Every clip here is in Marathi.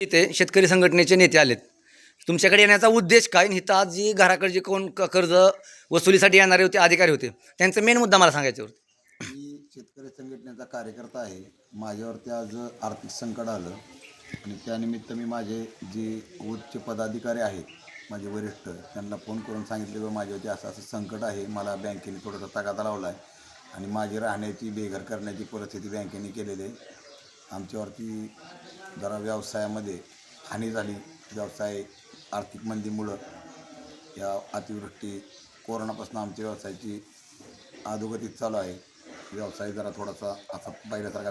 इथे शेतकरी संघटनेचे नेते आलेत. तुमच्याकडे येण्याचा उद्देश काय? आणि इथं आज जी घराकडे जे कोण क- कर्ज वसुलीसाठी येणारे होते अधिकारी होते त्यांचा मेन मुद्दा मला सांगायचा होता मी शेतकरी संघटनेचा कार्यकर्ता आहे. माझ्यावरती आज आर्थिक संकट आलं. आणि त्यानिमित्त मी माझे जे उच्च पदाधिकारी आहेत माझे वरिष्ठ त्यांना फोन करून सांगितले की माझ्यावरती असं असं संकट आहे. मला बँकेने थोडासा तगादा लावला आहे आणि माझी राहण्याची बेघर करण्याची परिस्थिती बँकेने केलेली आहे. आमच्यावरती जरा व्यवसायामध्ये हानी झाली. व्यवसाय आर्थिक मंदीमुळं या अतिवृष्टी कोरोनापासून आमच्या व्यवसायाची अधोगतीत चालू आहे. व्यवसाय जरा थोडासा असा पहिल्यासारखा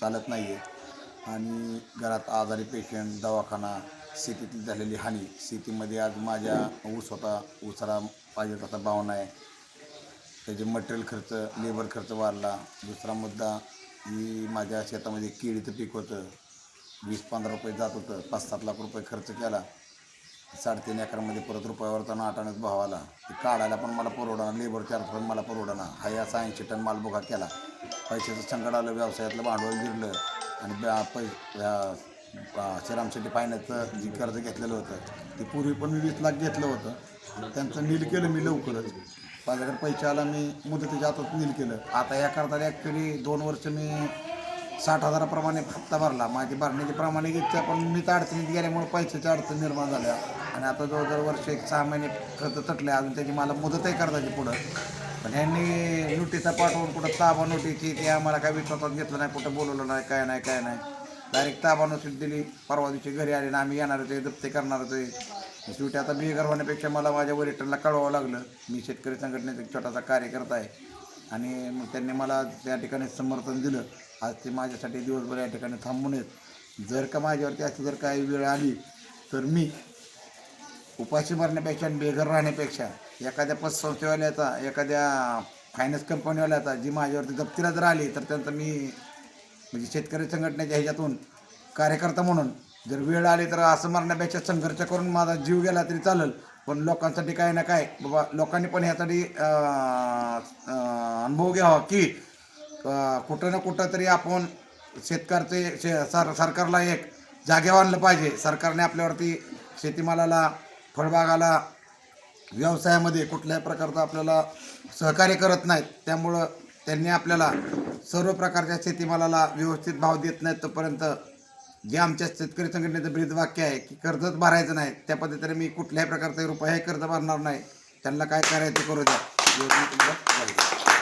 चालत नाही आहे आणि घरात आजारी पेशंट दवाखाना शेतीतली झालेली हानी शेतीमध्ये आज माझ्या ऊस होता. ऊसाला पाहिजे तसा भावना आहे त्याचे मटेरियल खर्च लेबर खर्च वाढला. दुसरा मुद्दा मी माझ्या शेतामध्ये केळीचं पीक होतं. वीस पंधरा रुपये जात होतं. पाच सात लाख रुपये खर्च केला. साडेतीन एकरामध्ये परत रुपयावरचा आठाण्यात भाव आला. ते काढायला पण मला परवडणार लेबर चार्ज पण मला परवडणार हा या ऐंशी टन माल बुगा केला. पैशाचं संकट आलं व्यवसायातलं भांडवल गिरलं आणि पै श्रीराम शेट्टी फायनान्सचं जे कर्ज घेतलेलं होतं ते पूर्वी पण मी वीस लाख घेतलं होतं. त्यांचं नील केलं मी लवकरच. माझ्याकडे पैसे आला मी मुदतीच्या आतात नील केलं. आता या करताना ॲक्च्युली दोन वर्ष मी साठ हजाराप्रमाणे हप्ता भरला. माझी भरण्याची प्रमाणे घेतली पण मी त्या अडचणीत गेल्यामुळे पैशाच्या अडचण निर्माण झाल्या. आणि आता जवळजवळ वर्ष एक सहा महिने खर्च तटले अजून त्याची मला मुदतही करताची पुढं. पण ह्यांनी नोटिसा पाठवून कुठं ताबा नोटीची ते आम्हाला काय विश्वासात घेतलं नाही कुठं बोलवलं नाही काय नाही काय नाही. डायरेक्ट ताबा नोटीस दिली. परवा दिवशी घरी आले ना आम्ही येणार होते जप्ते करणार होते. शेवटी आता बेघर होण्यापेक्षा मला माझ्या वरिष्ठांना कळवावं लागलं. मी शेतकरी संघटनेचा एक छोटासा कार्यकर्ता आहे. आणि मग त्यांनी मला त्या ठिकाणी समर्थन दिलं. आज ते माझ्यासाठी दिवसभर या ठिकाणी थांबून येत जर का माझ्यावरती अशी जर काही वेळ आली तर मी उपाशी मारण्यापेक्षा आणि बेघर राहण्यापेक्षा एखाद्या पतसंस्थेवाल्याचा एखाद्या फायनान्स कंपनीवाल्याचा जी माझ्यावरती जप्तीला जर आली तर त्यांचा मी म्हणजे शेतकरी संघटनेच्या ह्याच्यातून कार्यकर्ता म्हणून जर वेळ आली तर असं मरण्यापेक्षा संघर्ष करून माझा जीव गेला तरी चालेल. पण लोकांसाठी काय ना काय बाबा लोकांनी पण ह्यासाठी अनुभव घ्यावा की कुठं ना कुठं तरी आपण शेतकऱ्याचे शे सर सरकारला एक जागेवर आणलं पाहिजे. सरकारने आपल्यावरती शेतीमालाला फळबागाला व्यवसायामध्ये कुठल्याही प्रकारचं आपल्याला सहकार्य करत नाहीत. त्यामुळं त्यांनी आपल्याला सर्व प्रकारच्या शेतीमालाला व्यवस्थित भाव देत नाहीत तोपर्यंत जे आमच्या शेतकरी संघटनेचं ब्रीद वाक्य आहे की कर्जच भरायचं नाही त्या पद्धतीने मी कुठल्याही प्रकारचं रुपयाही कर्ज भरणार नाही. त्यांना काय करायचं करू द्या.